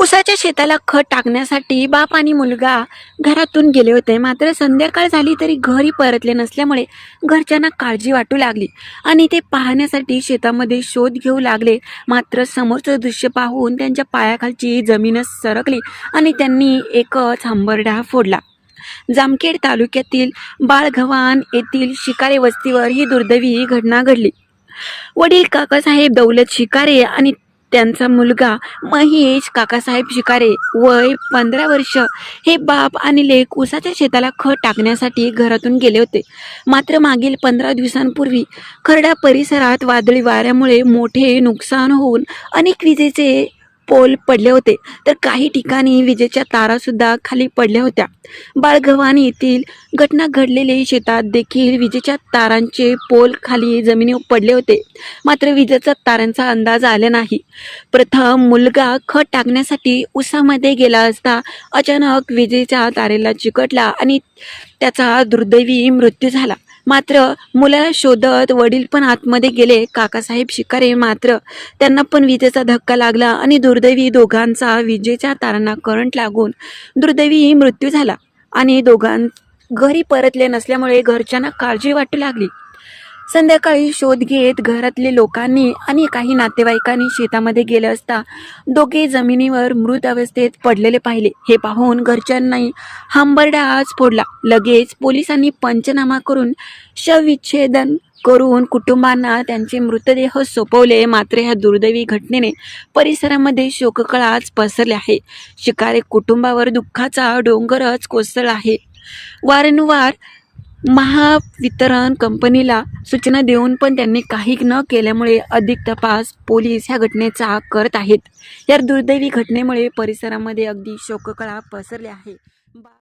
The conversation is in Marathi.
उसाच्या शेताला खत टाकण्यासाठी बाप आणि मुलगा घरातून गेले होते. मात्र संध्याकाळ झाली तरी घरी परतले नसल्यामुळे घरच्यांना काळजी वाटू लागली आणि ते पाहण्यासाठी शेतामध्ये शोध घेऊ लागले. मात्र समोरचं दृश्य पाहून त्यांच्या पायाखालची जमीनच सरकली आणि त्यांनी एकच हंबरडा फोडला. जामखेड तालुक्यातील बाळघवान येथील शिकारे वस्तीवर ही दुर्दैवी घटना घडली. वडील काकासाहेब दौलत शिकारे आणि त्यांचा मुलगा महेश काकासाहेब शिकारे वय पंधरा वर्ष. हे बाप आणि लेक उसाच्या शेताला खत टाकण्यासाठी घरातून गेले होते. मात्र मागील पंधरा दिवसांपूर्वी खरडा परिसरात वादळी वाऱ्यामुळे मोठे नुकसान होऊन अनेक विजेचे पोल पडले होते. तर काही ठिकाणी विजेच्या तारा सुद्धा खाली पडल्या होत्या. बाळगव्हाण येथील घटना घडलेले शेतात देखील विजेच्या तारांचे पोल खाली जमिनीवर पडले होते. मात्र विजेचा तारांचा अंदाज आला नाही. प्रथम मुलगा खत टाकण्यासाठी उसामध्ये गेला असता अचानक विजेच्या तारेला चिकटला आणि त्याचा दुर्दैवी मृत्यू झाला. मात्र मुलाला शोधत वडील पण आतमध्ये गेले काकासाहेब शिकारे मात्र त्यांना पण विजेचा धक्का लागला आणि दुर्दैवी दोघांचा विजेच्या तारांना करंट लागून दुर्दैवी मृत्यू झाला. आणि दोघां घरी परतले नसल्यामुळे घरच्यांना काळजी वाटू लागली. संध्याकाळी शोध घेत घरातले लोकांनी आणि काही नातेवाईकांनी शेतामध्ये गेले असता दोघे जमिनीवर मृत अवस्थेत पडलेले पाहिले. हे पाहून घरच्यांनाही हंबरडा आज फोडला. लगेच पोलिसांनी पंचनामा करून शवविच्छेदन करून कुटुंबांना त्यांचे मृतदेह सोपवले. मात्र ह्या दुर्दैवी घटनेने परिसरामध्ये शोककळाच पसरले आहे. शिकारे कुटुंबावर दुःखाचा डोंगरच कोसळला आहे. वारंवार महावितरण कंपनीला सूचना देऊन पण त्यांनी काही न केल्यामुळे अधिक तपास पोलीस ह्या घटनेचा करत आहेत. या दुर्दैवी घटनेमुळे परिसरामध्ये अगदी शोककळा पसरले आहे. बा-